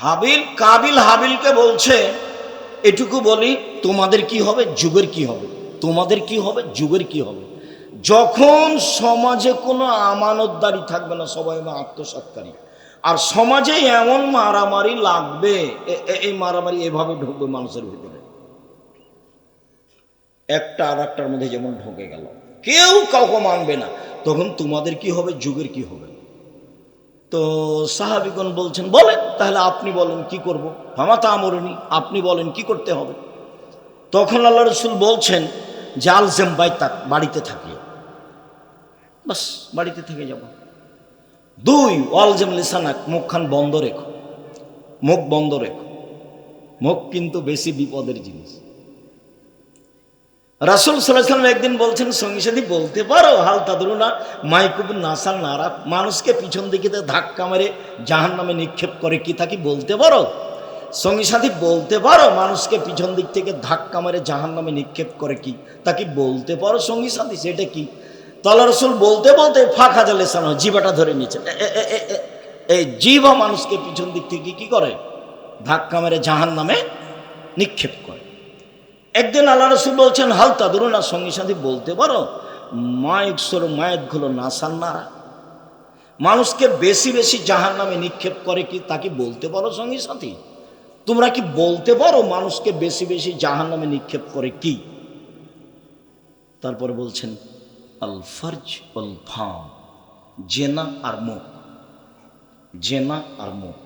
হাবিল কাবিল হাবিলকে বলছে, এটুকু বলি, তোমাদের কি হবে? যুগের কি হবে? তোমাদের কি হবে? যুগের কি হবে? যখন সমাজে কোনো আমানতদারি থাকবে না, সবাই হবে আত্মসৎকারী। আর সমাজে এমন মারামারি লাগবে এই মারামারি এভাবে ঢুকবে মানুষের ভিতরে। একটা আর একটার মধ্যে যেমন ঢুকে গেল। কেউ কাউকে মানবে না। তখন তোমাদের কি হবে? যুগের কি হবে? তো সাহাবিগণ বলছেন, বলেন, তাহলে আপনি বলেন কি করব? হামাতা আমরণী আপনি বলেন কি করতে হবে? তখন আল্লাহ রসুল বলছেন, জাল জেম্বাই তাক বাড়িতে থাকি বাস, বাড়িতে থেকে যাব। দুই, ওয়াল জেম লিসানাক, মুখখান বন্ধ রেখো। মুখ বন্ধ রেখো। মুখ কিন্তু বেশি বিপদের জিনিস। রাসুল সাল্লাম একদিন বলছেন, সঙ্গী সাথী, বলতে পারো, হাল তাদের না মাইকুব নাসাল নারা, মানুষকে পিছন দিকে ধাক্কা মেরে জাহান নামে নিক্ষেপ করে কি তা কি বলতে পারো? সঙ্গী সাথী, বলতে পারো, মানুষকে পিছন দিক থেকে ধাক্কা মেরে জাহান নামে নিক্ষেপ করে কি তা কি বলতে পারো, সঙ্গী সাথী, সেটা কি? তাল্লা রসুল বলতে বলতে ফাঁকা জালে সানো জিবাটা ধরে এ- এই জিভা মানুষকে পিছন দিক থেকে কি করে? ধাক্কা মেরে জাহান নামে নিক্ষেপ করে। একদিন আল্লাহ রসুল বলছেন, হাল তাদুরু না সঙ্গী সাথী বলতে পারো মায়ক সর মায়কগুলো নাসান নারা মানুষকে বেশি বেশি জাহান নামে নিক্ষেপ করে কি তাকে বলতে পারো সঙ্গী সাথী? তোমরা কি বলতে পারো মানুষকে বেশি বেশি জাহান নামে নিক্ষেপ করে কি? তারপরে বলছেন, আল ফর্জ অল জেনা আর মুখ, জেনা আর মুখ,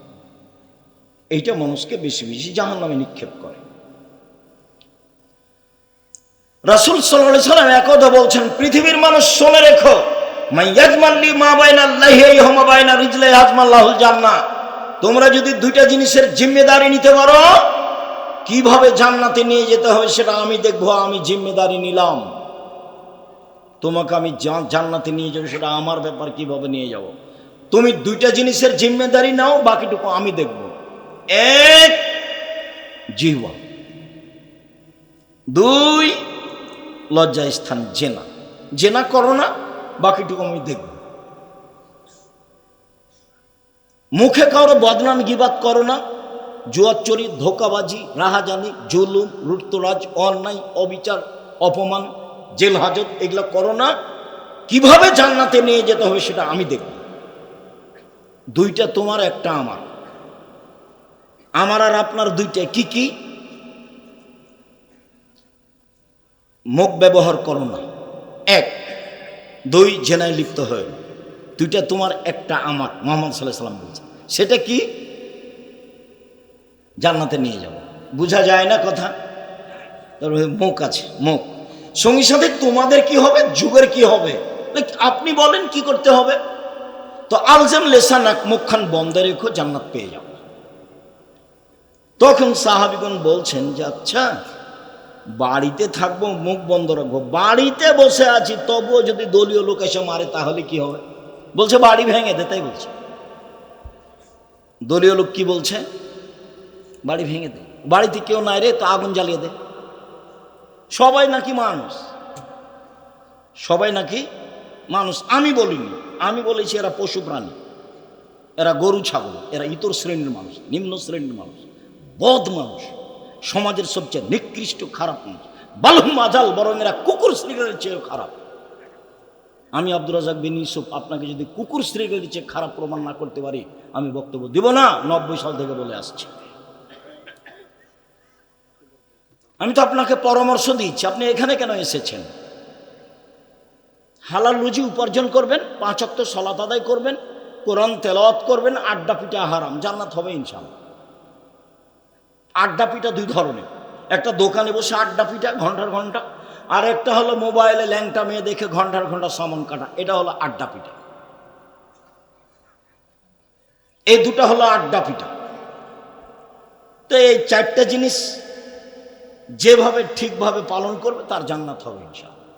এইটা মানুষকে বেশি বেশি জাহান নামে নিক্ষেপ করে। রাসুল সাল্লাহ সাল্লাম একদা বলছেন, পৃথিবীর মানুষ শুনে রেখো মা জান্নাহ। তোমরা যদি দুইটা জিনিসের জিম্মেদারি নিতে পারো, কীভাবে জান্নাতে নিয়ে যেতে হবে সেটা আমি দেখব, আমি জিম্মেদারি নিলাম। তোমাকে আমি জান্নাতে নিয়ে যাব সেটা আমার ব্যাপার, কীভাবে নিয়ে যাব? তুমি দুইটা জিনিসের জিম্মেদারি নাও, বাকিটুকু আমি দেখব। এক, জিহ্বা। দুই লজ্জা স্থান জেনা। জেনা করো না, বাকিটুকু আমি দেখব। মুখে কারও বদনাম গিবাদ করো না। জুয়াচরি ধোকাবাজি, রাহাজানি, জুলুম, লুটতরাজ, অন্যায়, অবিচার, অপমান, জেল হাজত, এগুলো করো না। কীভাবে জান্নাতে নিয়ে যেতে হবে সেটা আমি দেখব। দুইটা তোমার, একটা আমার। আমার আর আপনার দুইটা কি কি? মুখ ব্যবহার করো না। এক, দুই, জেনায় লিপ্ত হয়ে। দুইটা তোমার, একটা আমার, মোহাম্মদ সাল্লাহ সাল্লাম বলছে। সেটা কি? জান্নাতে নিয়ে যাব বোঝা যায় না কথা? মুখ আছে, মুখ। সঙ্গী সাথে তোমাদের কি হবে? যুগের কি হবে? আপনি বলেন কি করতে হবে? তো আলজাম লেসানাক মুখখান বন্ধ রেখো, জান্নাত পেয়ে যাও। তখন সাহাবিগণ বলছেন যে আচ্ছা বাড়িতে থাকব, মুখ বন্ধ রাখব। বাড়িতে বসে আছি, তবুও যদি দলীয় লোক এসে মারে, তাহলে কি হবে? বলছে, বাড়ি ভেঙে দে, তাই বলছে। দলীয় লোক কি বলছে? বাড়ি ভেঙে দে। বাড়িতে কেউ নাই রে, তো আগুন জ্বালিয়ে দে। সবাই নাকি মানুষ? সবাই নাকি মানুষ? আমি বলিনি। আমি বলেছি, এরা পশু প্রাণী। এরা গরু, ছাগল। এরা ইতর শ্রেণির মানুষ, নিম্ন শ্রেণির মানুষ, বদ মানুষ। সমাজের সবচেয়ে নিকৃষ্ট খারাপ মানুষ। বালুম আজাল বরং এরা কুকুর শ্রীগের চেয়েও খারাপ। আমি আব্দুর রাজাক বিন ইউসুফ, আপনাকে যদি কুকুর শ্রীগের চেয়ে খারাপ প্রমাণ না করতে পারি, আমি বক্তব্য দিব না, নব্বই সাল থেকে বলে আসছি। আমি তো আপনাকে পরামর্শ দিচ্ছি, আপনি এখানে কেন এসেছেন? হালাল রুজি উপার্জন করবেন, পাঁচ অক্ত সলাত আদায় করবেন, কোরআন তেলাওয়াত করবেন, আড্ডা পিঠা হারাম জান্নাত হবে ইনশাল্লাহ আড্ডা পিঠা দুই ধরনের। একটা দোকানে বসে আড্ডা পিঠা ঘণ্টার ঘণ্টা, আর একটা হলো মোবাইলে ল্যাংটা মেয়ে দেখে ঘণ্টার ঘণ্টা সামন কাটা, এটা হলো আড্ডা পিঠা এই দুটা হলো আড্ডা পিঠা তো এই চারটা জিনিস যেভাবে ঠিকভাবে পালন করবে, তার জান্নাত হবে ইনশাআল্লাহ।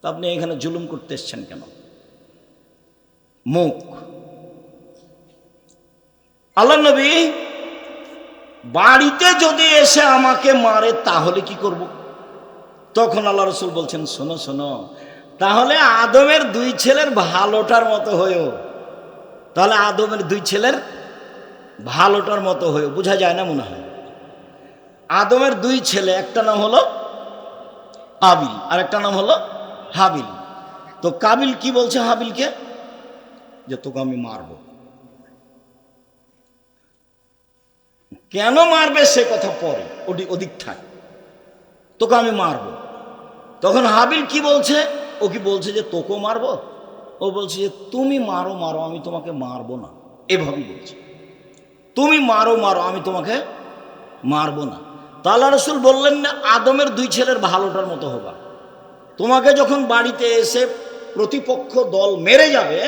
তা আপনি এখানে জুলুম করতে এসছেন কেন? মুখ। আল্লাহ নবী বাড়িতে যদি এসে আমাকে মারে, তাহলে কি করব? তখন আল্লাহ রসুল বলছেন, শোনো শোনো, তাহলে আদমের দুই ছেলের ভালোটার মতো হয়েও, তাহলে আদমের দুই ছেলের ভালোটার মতো হয়ে বোঝা যায় না মনে হয়? আদমের দুই ছেলে, একটা নাম হলো আবিল আর একটা নাম হলো হাবিল। তো কাবিল কি বলছে হাবিলকে? যে তোকে আমি মারব। কেন মারবে সে কথা পরে? ওটি ওদিক থাক তোকে আমি মারব। তখন হাবিল কি বলছে? ও কি বলছে যে তোকেও মারবো? ও বলছে যে তুমি মারো মারো, আমি তোমাকে মারবো না। এভাবেই বলছে। তুমি মারো মারো, আমি তোমাকে মারবো না। তাল্লা রসুল বললেন না, আদমের দুই ছেলের ভালোটার মতো হবা। তোমাকে যখন বাড়িতে এসে প্রতিপক্ষ দল মেরে যাবে,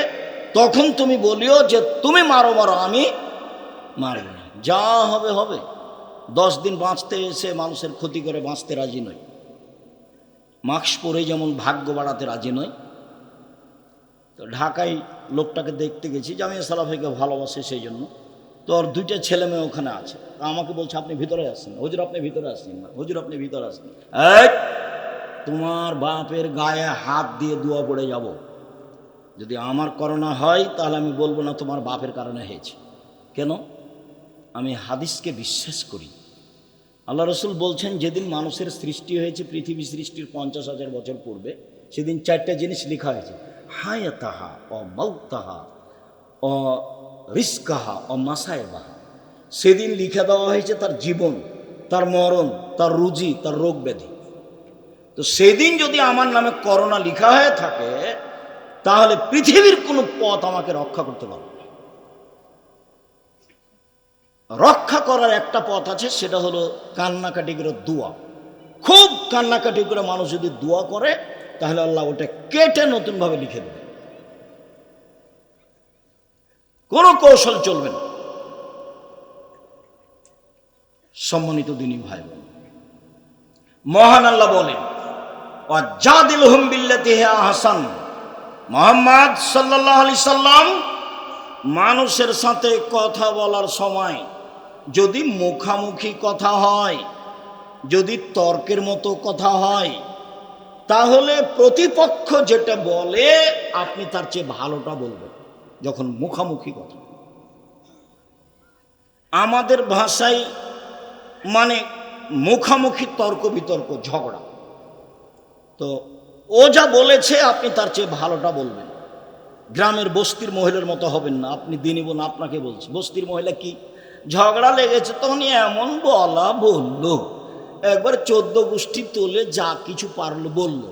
তখন তুমি বলিও যে তুমি মারো মারো, আমি মারব যা হবে হবে। দশ দিন বাঁচতে এসে মানুষের ক্ষতি করে বাঁচতে রাজি নয়। মাস্ক পরে যেমন ভাগ্য বাড়াতে রাজি নয়। তো ঢাকায় লোকটাকে দেখতে গেছি যে আমি সালাফিকে ভালোবাসি সেই জন্য। তো ওর দুইটা ছেলে মেয়ে ওখানে আছে। আমাকে বলছে, আপনি ভিতরে আসছেন হুজুর, আপনি ভিতরে আসছেন না। হুজুর, আপনি ভিতরে আসছেন তোমার বাপের গায়ে হাত দিয়ে দোয়া পড়ে যাব। যদি আমার করোনা হয়, তাহলে আমি বলব না তোমার বাপের কারণে হয়েছে। কেন? আমি হাদিসকে বিশ্বাস করি। আল্লাহ রসুল বলছেন, যেদিন মানুষের সৃষ্টি হয়েছে, পৃথিবী সৃষ্টির পঞ্চাশ হাজার বছর পূর্বে, সেদিন চারটা জিনিস লেখা হয়েছে। হায় তাহা ও মৌতাহা ও রিস্কাহা ও মাসায়বাহা। সেদিন লিখে দেওয়া হয়েছে তার জীবন, তার মরণ, তার রুজি, তার রোগ ব্যাধি। তো সেদিন যদি আমার নামে করোনা লিখা হয়ে থাকে, তাহলে পৃথিবীর কোনো পথ আমাকে রক্ষা করতে পারবে রক্ষা করার একটা পথ আছে, সেটা হলো কান্নাকাটি করে দোয়া। খুব কান্নাকাটি করে মানুষ যদি দোয়া করে, তাহলে আল্লাহ ওটা কেটে নতুনভাবে লিখে দেবে। কোনো কৌশল চলবে না। সম্মানিত দিনী ভাই বোন মহান আল্লাহ বলেন অজাদিল হুমবিল্লাতি হাসান। মোহাম্মদ সাল্লাহ আলি সাল্লাম মানুষের সাথে কথা বলার সময় যদি মুখামুখি কথা হয়, যদি তর্কের মতো কথা হয়, তাহলে প্রতিপক্ষ যেটা বলে, আপনি তার চেয়ে ভালোটা বলবেন, যখন মুখামুখি কথা। আমাদের ভাষায় মানে মুখামুখি তর্ক বিতর্ক, ঝগড়া। তো ও যা বলেছে, আপনি তার চেয়ে ভালোটা বলবেন। গ্রামের বস্তির মহিলার মতো হবেন না, আপনি দিনই বোন আপনাকে বলছি। বস্তির মহিলা কি? ঝগড়া লেগেছে তখন এমন বলা বলল। একবার চোদ্দ গোষ্ঠী তোলে যা কিছু পারল বলল।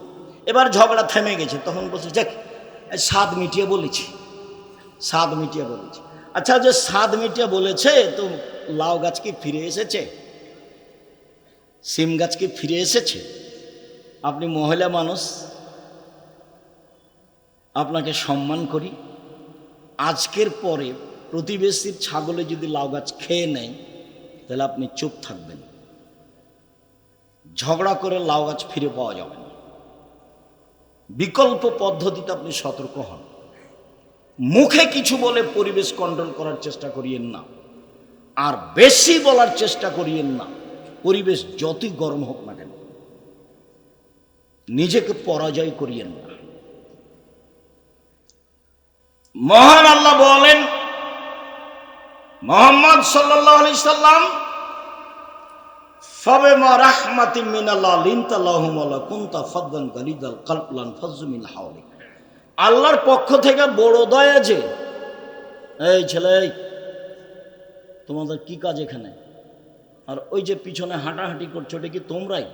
এবার ঝগড়া থেমে গেছে, তখন বলছে, যাক, স্বাদ মিটিয়ে বলেছি, স্বাদ মিটিয়ে বলেছি। আচ্ছা যে স্বাদ মিটিয়ে বলেছে, তো লাউ গাছ কি ফিরে এসেছে? সিম গাছ কি ফিরে এসেছে? আপনি মহিলা মানুষ, আপনাকে সম্মান করি। আজকের পরে প্রতিবেশীর ছাগলে যদি লাউ গাছ খেয়ে নেয়, তাহলে আপনি চুপ থাকবেন। ঝগড়া করে লাউ গাছ ফিরে পাওয়া যাবে না। বিকল্প পদ্ধতিতে আপনি সতর্ক হন। মুখে কিছু বলে পরিবেশ কন্ট্রোল করার চেষ্টা করিয়েন না। আর বেশি বলার চেষ্টা করিয়েন না। পরিবেশ যতই গরম হোক না কেন। নিজেকে পরাজয় করিয়েন না। মহান আল্লাহ বলেন মোহাম্মদ সাল্লাহ আলি সাল্লাম ফবে মা রাহমাতি মিনাল্লাহ লিনতাল্লাহুম আল্লাহ কুনতা ফাদ্দান গালিদাল হাওলি আল্লাহর পক্ষ থেকে বড় দয়া যে। এই ছেলে, তোমাদের কি কাজ এখানে? আর ওই যে পিছনে হাঁটাহাঁটি করছ ওটা কি তোমরাই?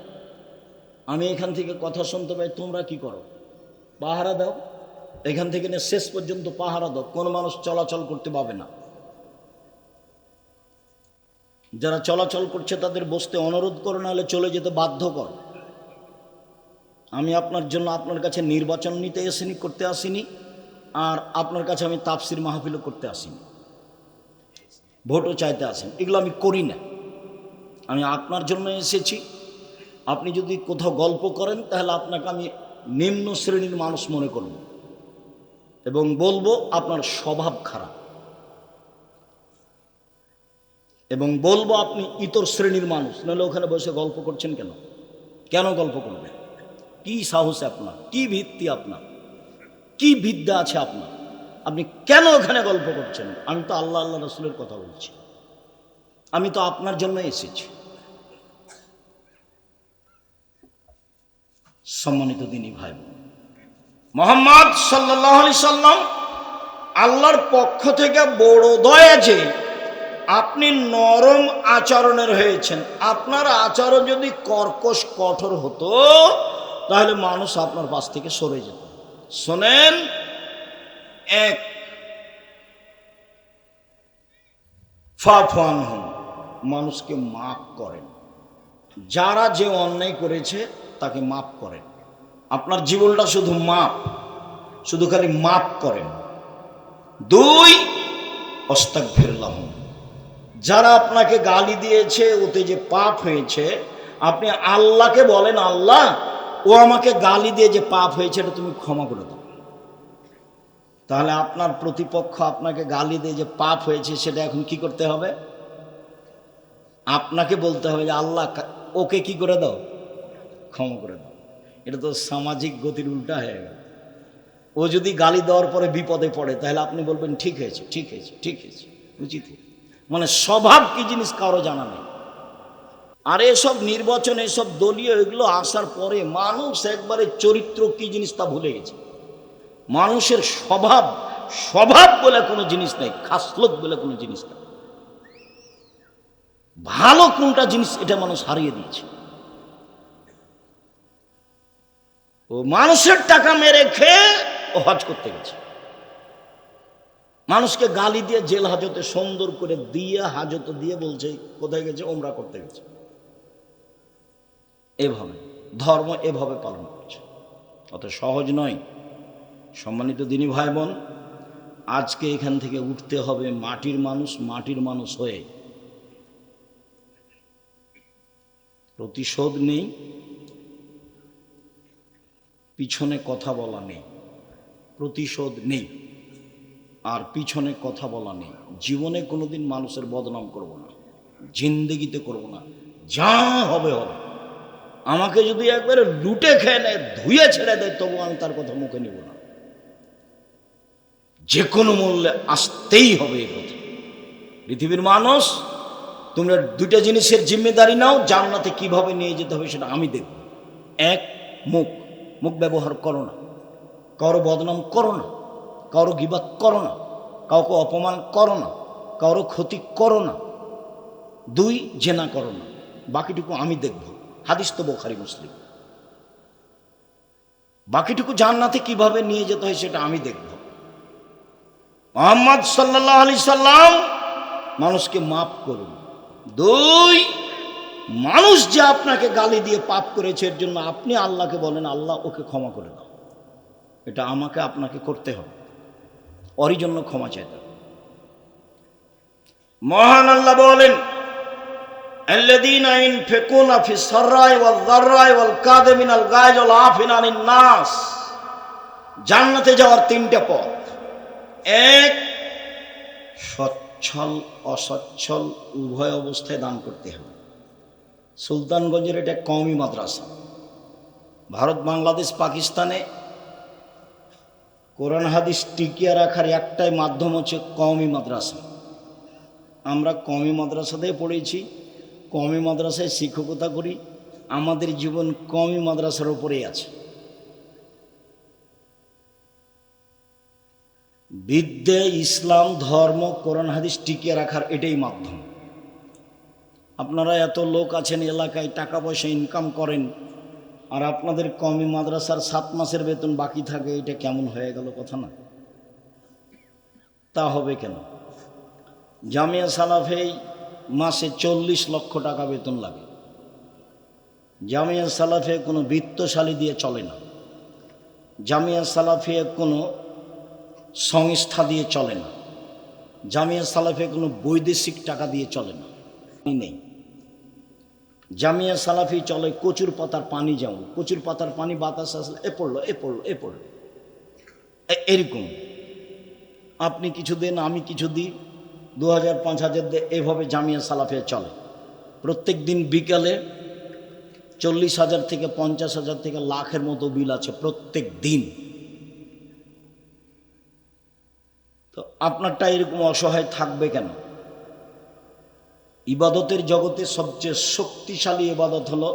আমি এখান থেকে কথা শুনতে পাই, তোমরা কি করো? পাহারা দাও। এখান থেকে শেষ পর্যন্ত পাহারা দাও। কোনো মানুষ চলাচল করতে পাবে না। যারা চলাচল করছে তাদের বসতে অনুরোধ করো, নাহলে চলে যেতে বাধ্য কর। আমি আপনার জন্য আপনার কাছে নির্বাচন নিতে এসেনি, করতে আসিনি, আর আপনার কাছে আমি তাপসির মাহফিলও করতে আসিনি। ভোটও চাইতে আসেন। এগুলো আমি করি না। আমি আপনার জন্য এসেছি। আপনি যদি কোথাও গল্প করেন, তাহলে আপনাকে আমি নিম্ন শ্রেণির মানুষ মনে করব। এবং বলব, আপনার স্বভাব খারাপ। এবং বলব আপনি ইতর শ্রেণির মানুষ, নাহলে ওখানে বসে গল্প করছেন কেন? কেন গল্প করবেন? কি সাহস আপনার? কি ভিত্তি আপনার? কি বিদ্যা আছে আপনার? আপনি কেন ওখানে গল্প করছেন? আমি তো আল্লাহ আল্লাহ রসুলের কথা বলছি। আমি তো আপনার জন্য এসেছি। সম্মানিত দিনী ভাই। মোহাম্মদ সাল্লাহ সাল্লাম আল্লাহর পক্ষ থেকে বড় দয়া যে আপনি নরম আচরণের হয়েছেন। আপনার আচরণ যদি কর্কশ, কঠোর হতো, তাহলে মানুষ আপনার পাশ থেকে সরে যেত। শোনেন, এক ফাফান হন মানুষকে মাফ করেন। যারা যে অন্যায় করেছে, তাকে মাফ করেন। আপনার জীবনটা শুধু মাপ, শুধু খালি মাপ করেন। দুই অস্তাক ফেরলাম যারা আপনাকে গালি দিয়েছে, ওতে যে পাপ হয়েছে, আপনি আল্লাহকে বলেন, আল্লাহ, ও আমাকে গালি দিয়ে যে পাপ হয়েছে, এটা তুমি ক্ষমা করে দাও। তাহলে আপনার প্রতিপক্ষ আপনাকে গালি দিয়ে যে পাপ হয়েছে, সেটা এখন কি করতে হবে? আপনাকে বলতে হবে যে, আল্লাহ ওকে কি করে দাও? ক্ষমা করে দাও। এটা তো সামাজিক গতির উল্টা হয়ে গেল। ও যদি গালি দেওয়ার পরে বিপদে পড়ে, তাহলে আপনি বলবেন, ঠিক হয়েছে ঠিক হয়েছে ঠিক হয়েছে, উচিত হয়েছে। মানে স্বভাব কি জিনিস কারও জানা নেই। আর এসব নির্বাচন, এসব দলীয় এগুলো আসার পরে মানুষ একবারে চরিত্র কি জিনিস তা ভুলে গেছে। মানুষের স্বভাব স্বভাব বলে কোনো জিনিস নেই খাসলত বলে কোনো জিনিস নেই। ভালো কোনটা জিনিস এটা মানুষ হারিয়ে দিয়েছে। ও মানুষের টাকা মেরে খেয়ে হজ করতে গেছে। মানুষকে গালি দিয়ে জেল হাজতে সুন্দর করে দিয়ে, হাজত দিয়ে বলছে, কোথায় গেছে? ওমরা করতে গেছে। এভাবে, ধর্ম এভাবে পালন করছে। অত সহজ নয়। সম্মানিত দিনী ভাই বোন আজকে এখান থেকে উঠতে হবে মাটির মানুষ মাটির মানুষ হয়ে। প্রতিশোধ নেই। পিছনে কথা বলা নেই। প্রতিশোধ নেই। আর পিছনে কথা বলা নেই। জীবনে কোনোদিন মানুষের বদনাম করব না। জিন্দেগিতে করব না। যা হবে হবে। আমাকে যদি একবারে লুটে খেয়ে নেয়, ধুয়ে ছেড়ে দেয়, তবু আমি তার কথা মুখে নিব না। যে কোনো মূল্যে আসতেই হবে এই কথা পৃথিবীর মানুষ, তোমরা দুইটা জিনিসের জিম্মেদারি নাও, জান্নাতে কীভাবে নিয়ে যেতে হবে সেটা আমি দেখব। এক, মুখ। মুখ ব্যবহার করো না। কারও বদনাম করো না। কারও গিবাদ করো না, কাউকে অপমান করো না, কারও ক্ষতি করো না, দুই, জেনা করো না। বাকিটুকু আমি দেখব। হাদিস তো বোখারি মুসলিম। বাকিটুকু জান্নাতে কীভাবে নিয়ে যেতে হয় সেটা আমি দেখব। মোহাম্মদ সাল্লাহ আলি সাল্লাম মানুষকে মাফ করুন। দুই, মানুষ যে আপনাকে গালি দিয়ে পাপ করেছে, এর জন্য আপনি আল্লাহকে বলেন, আল্লাহ ওকে ক্ষমা করে দাও। এটা আমাকে, আপনাকে করতে হবে। ওরই জন্য ক্ষমা চাইত মহান আল্লাহ বলেন জান্নাতে যাওয়ার তিনটা পথ। এক, সচ্ছল, অসচ্ছল, উভয় অবস্থায় দান করতে হবে। সুলতানগঞ্জের এটা কওমি মাদ্রাসা। ভারত, বাংলাদেশ, পাকিস্তানে কোরআন হাদিস টিকিয়ে রাখার একটাই মাধ্যম হচ্ছে কওমি মাদ্রাসা। আমরা কওমি মাদ্রাসাতেই পড়েছি, কওমি মাদ্রাসায় শিক্ষকতা করি, আমাদের জীবন কওমি মাদ্রাসার উপরেই আছে। বিদ্যে ইসলাম, ধর্ম, কোরআন হাদিস টিকিয়ে রাখার এটাই মাধ্যম। আপনারা এত লোক আছেন এলাকায়, টাকা পয়সা ইনকাম করেন আর আপনাদের কমি মাদ্রাসার সাত মাসের বেতন বাকি থাকে, এটা কেমন হয়ে গেল কথা না? তা হবে কেন? জামিয়া সালাফেই মাসে চল্লিশ লক্ষ টাকা বেতন লাগে। জামিয়া সালাফে কোনো বৃত্তশালী দিয়ে চলে না। জামিয়া সালাফে কোনো সংস্থা দিয়ে চলে না। জামিয়া সালাফে কোনো বৈদেশিক টাকা দিয়ে চলে না। নেই। জামিয়া সালাফি চলে, কচুর পাতার পানি যেমন, কচুর পাতার পানি বাতাস আসলে, এ পড়ল এ পড়ল এ পড়ল। এরকম। আপনি কিছু দেন, আমি কিছু দিই। দু হাজার পাঁচ হাজার দিয়ে এভাবে জামিয়া সালাফিয়া চলে। প্রত্যেক দিন বিকালে চল্লিশ হাজার থেকে পঞ্চাশ হাজার থেকে লাখের মতো বিল আছে প্রত্যেক দিন। তো আপনারটা এরকম অসহায় থাকবে কেন? ইবাদতের জগতে সবচেয়ে শক্তিশালী ইবাদত হলো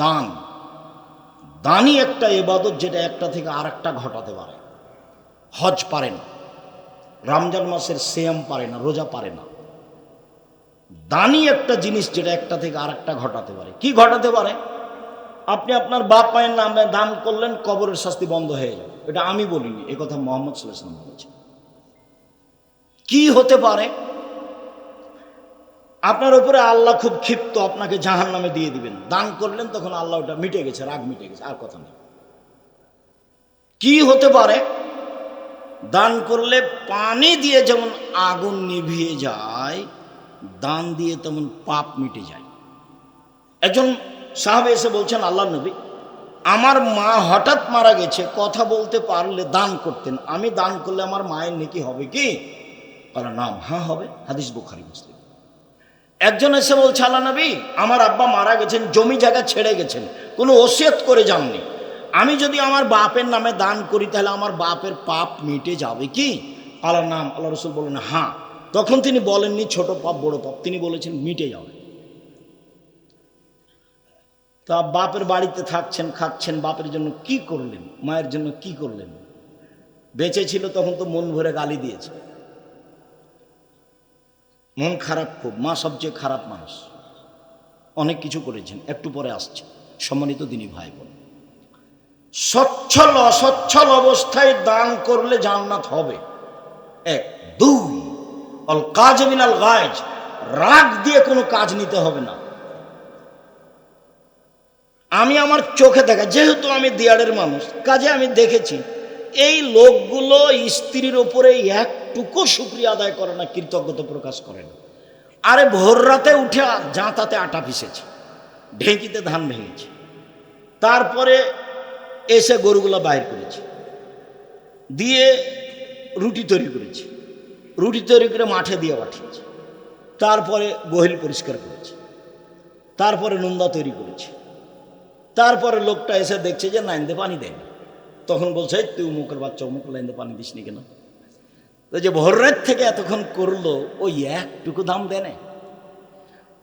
দান। দানই একটা ইবাদত যেটা একটা থেকে আরেকটা ঘটাতে পারে। হজ পারে না, রমজান মাসের সেম পারে না, রোজা পারে না। দানই একটা জিনিস যেটা একটা থেকে আরেকটা ঘটাতে পারে। কি ঘটাতে পারে? আপনি আপনার বাপ মায়ের নামে দান করলেন, কবরের শাস্তি বন্ধ হয়ে যাবে। এটা আমি বলিনি কথা মোহাম্মদ সাল্লাম বলেছে কি হতে পারে? আপনার উপরে আল্লাহ খুব ক্ষিপ্ত, আপনাকে জাহান নামে দিয়ে দিবেন। দান করলেন, তখন আল্লাহ ওটা মিটে গেছে, রাগ মিটে গেছে, আর কথা নেই। কি হতে পারে? দান করলে পানি দিয়ে যেমন আগুন নিভিয়ে যায়, দান দিয়ে তেমন পাপ মিটে যায়। একজন সাহাবে এসে বলছেন, আল্লাহ নবী, আমার মা হঠাৎ মারা গেছে, কথা বলতে পারলে দান করতেন। আমি দান করলে আমার মায়ের নেকি হবে কি? বলে, নাম হ্যাঁ হবে। হাদিস বুখারি, মুসলিম। একজন এসে বলছে, আল্লাহ নবী, আমার আব্বা মারা গেছেন, জমি জায়গা ছেড়ে গেছেন, কোনো ওসিয়ত করে যাননি। আমি যদি আমার বাপের নামে দান করি, তাহলে আমার বাপের পাপ মিটে যাবে কি? আল্লাহর নাম আল্লাহ রসুল বলেন হ্যাঁ। তখন তিনি বলেননি, ছোট পাপ, বড় পাপ। তিনি বলেছেন, মিটে যাবে। তা বাপের বাড়িতে থাকছেন, খাচ্ছেন, বাপের জন্য কি করলেন? মায়ের জন্য কি করলেন? বেঁচে ছিল তখন তো মন ভরে গালি দিয়েছে। মন খারাপ খুব, মা সবচেয়ে খারাপ মানুষ। অনেক কিছু করেছেন, একটু পরে আসছে, সম্মানিত দিনী ভাই বোন সচ্ছল অসচ্ছল অবস্থায় দান করলে জান্নাত হবে। এক, দুই, অল কাজ মিনাল গাজ রাগ দিয়ে কোনো কাজ নিতে হবে না। আমি আমার চোখে দেখা, যেহেতু আমি দিয়াড়ের মানুষ, কাজে আমি দেখেছি এই লোকগুলো স্ত্রীর ওপরে একটুকু শুক্রিয়া আদায় করে না, কৃতজ্ঞতা প্রকাশ করে না। আরে ভোর রাতে উঠে জাঁতাতে আটা পিসেছে ঢেঁকিতে ধান ভেঙেছে। তারপরে এসে গরুগুলো বাইর করেছে, দিয়ে রুটি তৈরি করেছে, রুটি তৈরি করে মাঠে দিয়ে পাঠিয়েছে। তারপরে গহিল পরিষ্কার করেছে, তারপরে নোন্দা তৈরি করেছে। তারপরে লোকটা এসে দেখছে যে লাইনতে পানি দেয় না। তখন বলছে তুই মুখের বাচ্চা, অমুক লাইনতে পানি দিস নি কেন? তো যে ভোরের থেকে এতক্ষণ করল ওই একটুকু দাম দেয় না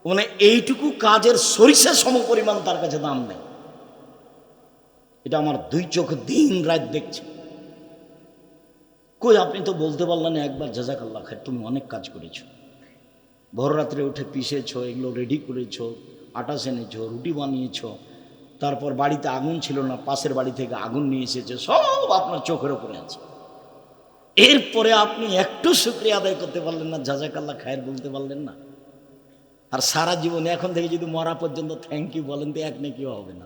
মানে এইটুকু কাজের সরিষা সম পরিমাণ তার কাছে দাম নেই। এটা আমার দুই চোখ দিন রাত দেখছে। কই, আপনি তো বলতে পারলেন একবার জাজাকাল্লা খায় তুমি অনেক কাজ করেছ। ভোর রাত্রে উঠে পিষেছো, এগুলো রেডি করেছ, আটা সেনেছো, রুটি বানিয়েছো তারপর বাড়িতে আগুন ছিল না, পাশের বাড়ি থেকে আগুন নিয়ে এসেছে, সব আপনার চোখের ওপরে আছে। এরপরে আপনি একটু শুক্রিয়া আদায় করতে পারলেন না জাজাকাল্লা খায়ের বলতে পারলেন না। আর সারা জীবনে এখন থেকে যদি মরা পর্যন্ত থ্যাংক ইউ বলেন তো এক নাকিও হবে না।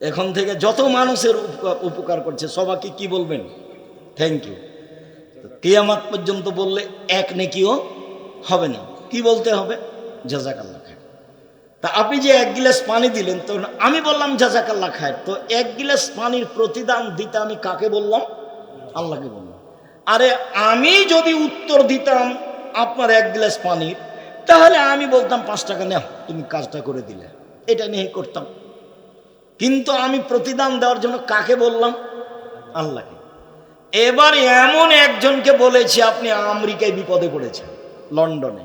এখন থেকে যত মানুষের উপকার- করছে, সবাইকে কি বলবেন? থ্যাংক ইউ কিয়ামাত পর্যন্ত বললে এক নেকিও হবে না। কি বলতে হবে? জাজাকাল্লা তা আপনি যে এক গিলাস পানি দিলেন তো আমি বললাম জাজাকাল্লা খায় তো এক গিলাস পানির প্রতিদান দিতে আমি কাকে বললাম? আল্লাহকে বললাম। আরে আমি যদি উত্তর দিতাম আপনার এক গিলাস পানির তাহলে আমি বলতাম, পাঁচ টাকা নেও, তুমি কাজটা করে দিলে। এটা নিয়ে করতাম। কিন্তু আমি প্রতিদান দেওয়ার জন্য কাকে বললাম? আল্লাহকে। এবার এমন একজনকে বলেছি, আপনি আমেরিকায় বিপদে পড়েছেন, লন্ডনে।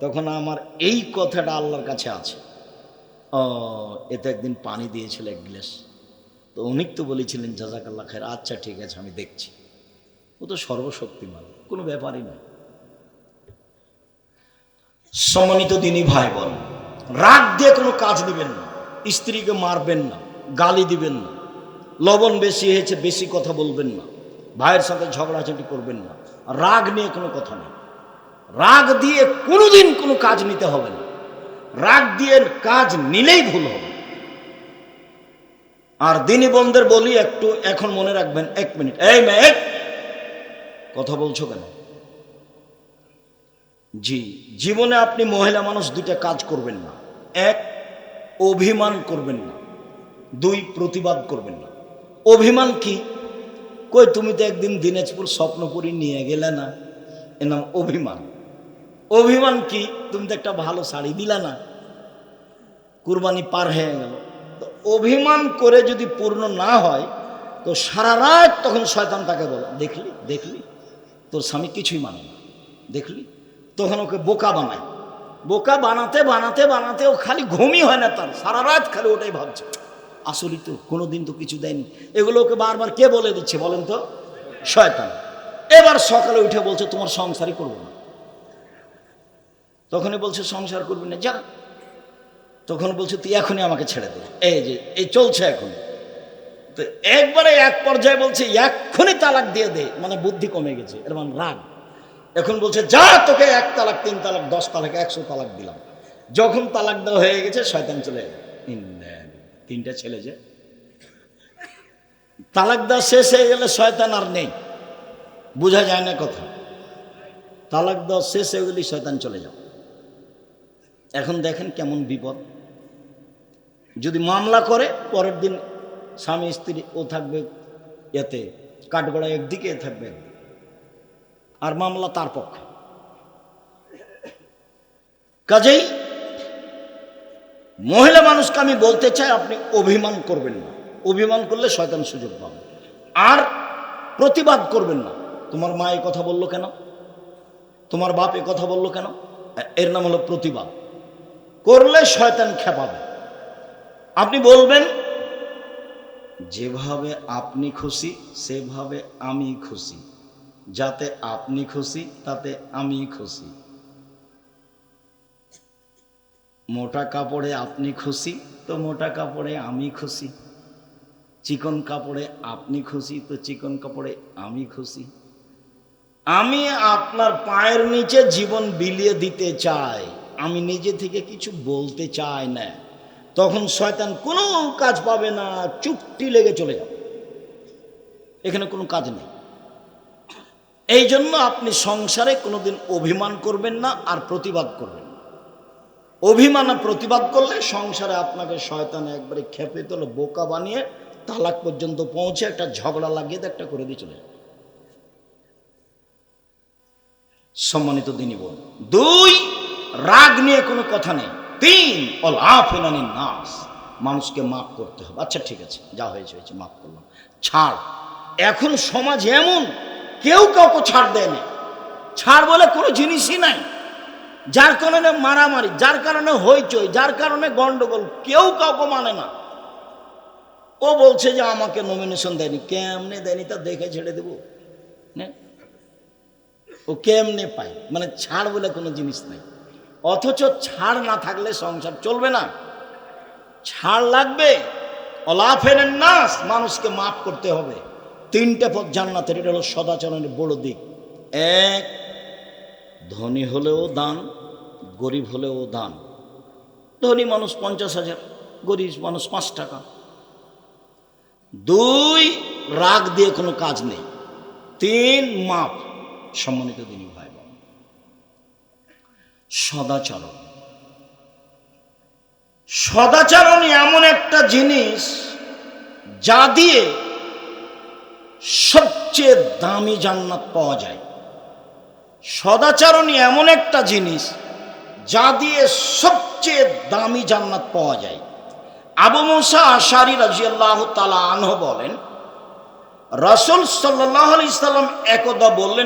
তখন আমার এই কথাটা আল্লাহর কাছে আছে। ও এতে একদিন পানি দিয়েছিল এক গ্লাস। তো উনি তো বলেছিলেন জাজাকাল্লা খায়ের আচ্ছা ঠিক আছে, আমি দেখছি। ও তো সর্বশক্তিমান, কোনো ব্যাপারই নয়। সম্মানিত দিনী ভাই বোন রাগ দিয়ে কোনো কাজ দিবেন না, স্ত্রীকে মারবেন না, গালি দিবেন না, লবণ বেশি হয়েছে বেশি কথা বলবেন না, ভাইয়ের সাথে ঝগড়াঝাটি করবেন না, রাগ নিয়ে কোনো কথা নেই। রাগ দিয়ে কোনোদিন কোনো কাজ নিতে হবে না। রাগ দিয়ে কাজ নিলেই ভুল হবে। আর দিনী বন্ধের বলি একটু এখন মনে রাখবেন, এক মিনিট। এই মেয়ে, কথা বলছো কেন? জি, জীবনে আপনি মহিলা মানুষ দুইটা কাজ করবেন না। এক, অভিমান করবেন না। দুই, প্রতিবাদ করবেন না। অভিমান কি? কই, তুমি তো একদিন দিনাজপুর স্বপ্নপুরি নিয়ে গেলে না। এর নাম অভিমান। অভিমান কি? তুমি তো একটা ভালো শাড়ি দিলা না। কুরবানি পার হয়ে গেল। তো অভিমান করে যদি পূর্ণ না হয়, তো সারা রাত তখন শয়তান তাকে বলে, দেখলি দেখলি? তোর স্বামী কিছুই মানে না। দেখলি? তখন ওকে বোকা বানায়। বোকা বানাতে বানাতে বানাতে ও খালি ঘুমই হয় না তার। সারা রাত খালি ওটাই ভাবছে। আসলেই তো কোনোদিন তো কিছু দেয়নি। এগুলো ওকে বারবার কে বলে দিচ্ছে বলেন তো? শয়তান। এবার সকালে উঠে বলছে, তোমার সংসারই করব না। তখনই বলছে, সংসার করবি না। যা তখন বলছে, তুই এখনই আমাকে ছেড়ে দে। এই যে, এই চলছে এখন। তো একবারে এক পর্যায়ে বলছে, এক্ষুনি তালাক দিয়ে দে। মানে বুদ্ধি কমে গেছে, এর মানে রাগ। এখন বলছে, যা তোকে এক তালাক, তিন তালাক, দশ তালাক, একশো তালাক দিলাম। যখন তালাক দেওয়া হয়ে গেছে, শয়তান চলে তিনটা ছেলে যে। তালাক দেওয়া শেষ হয়ে গেলে শয়তান আর নেই। বোঝা যায় না কথা। তালাক দেওয়া শেষ হয়ে গেলে শয়তান চলে যাও এখন দেখেন কেমন বিপদ। যদি মামলা করে, পরের দিন স্বামী, স্ত্রী ও থাকবে এতে কাঠগড়া একদিকে থাকবে। আর মামলা তার পক্ষে। কাজেই মহিলা মানুষকে আমি বলতে চাই, আপনি অভিমান করবেন না। অভিমান করলে শয়তান সুযোগ পাবে। আর প্রতিবাদ করবেন না। তোমার মা এ কথা বলল কেন? তোমার বাপ এ কথা বলল কেন? এর নাম হলো প্রতিবাদ। করলে শয়তান খেপাবে। আপনি বলবেন? যেভাবে আপনি খুশি, সেভাবে আমি খুশি। যাতে আপনি খুশি, তাতে আমি খুশি। মোটা কাপড়ে আপনি খুশি, তো মোটা কাপড়ে আমি খুশি। চিকন কাপড়ে আপনি খুশি, তো চিকন কাপড়ে আমি খুশি। আমি আপনার পায়ের নিচে জীবন বিলিয়ে দিতে চাই। আমি নিজে থেকে কিছু বলতে চাই না। তখন শয়তান কোনো কাজ পাবে না, চুপটি লেগে চলে যাবে। এখানে কোনো কাজ নেই। এই জন্য আপনি সংসারে কোনোদিন অভিমান করবেন না আর প্রতিবাদ করবেন না। অভিমান প্রতিবাদ করলে সংসারে আপনাকে শয়তান একবারে খেপে তোলে, বোকা বানিয়ে তালাক পর্যন্ত পৌঁছে একটা ঝগড়া লাগিয়ে একটা করে দিয়ে চলে যাবে। সম্মানিত দিনী বোন, দুই রাগ নিয়ে কোনো কথা নেই। তিন, অল নাস মানুষকে মাফ করতে হবে। আচ্ছা ঠিক আছে, যা হয়েছে হয়েছে, মাফ করলাম। ছাড়। এখন সমাজ এমন, কেউ কাউকে ছাড় দেয় না। ছাড় বলে কোনো জিনিসই নাই। যার কারণে মারামারি, যার কারণে হইচই, যার কারণে গন্ডগোল, কেউ কাউকে মানে না। ও বলছে যে আমাকে নমিনেশন দেয়নি। কেমনে দেয়নি? তা দেখে ছেড়ে দেবো। ও কেমনে পায়? মানে ছাড় বলে কোনো জিনিস নাই। অথচ ছাড় না থাকলে সংসার চলবে না। ছাড় লাগবে, অলাফের নাস মানুষকে মাফ করতে হবে। তিনটে পথ জান্নাতের, এটা হলো সদাচরণের বড় দিক। এক, ধনী হলেও দান, গরিব হলেও দান। ধনী মানুষ পঞ্চাশ হাজার, গরিব মানুষ পাঁচ টাকা। দুই, রাগ দিয়ে কোনো কাজ নেই। তিন, মাপ, সম্মানিত দিনী ভাই। সদাচরণ। সদাচরণ এমন একটা জিনিস যা দিয়ে সবচেয়ে দামি জান্নাত পাওয়া যায়। সদাচরণ এমন একটা জিনিস যা দিয়ে সবচেয়ে দামি জান্নাত পাওয়া যায়। আবু মুসা আশারি রাজিয়াল্লাহ তালা আনহ বলেন, রসুল সাল্লাহ আলি সাল্লাম একদা বললেন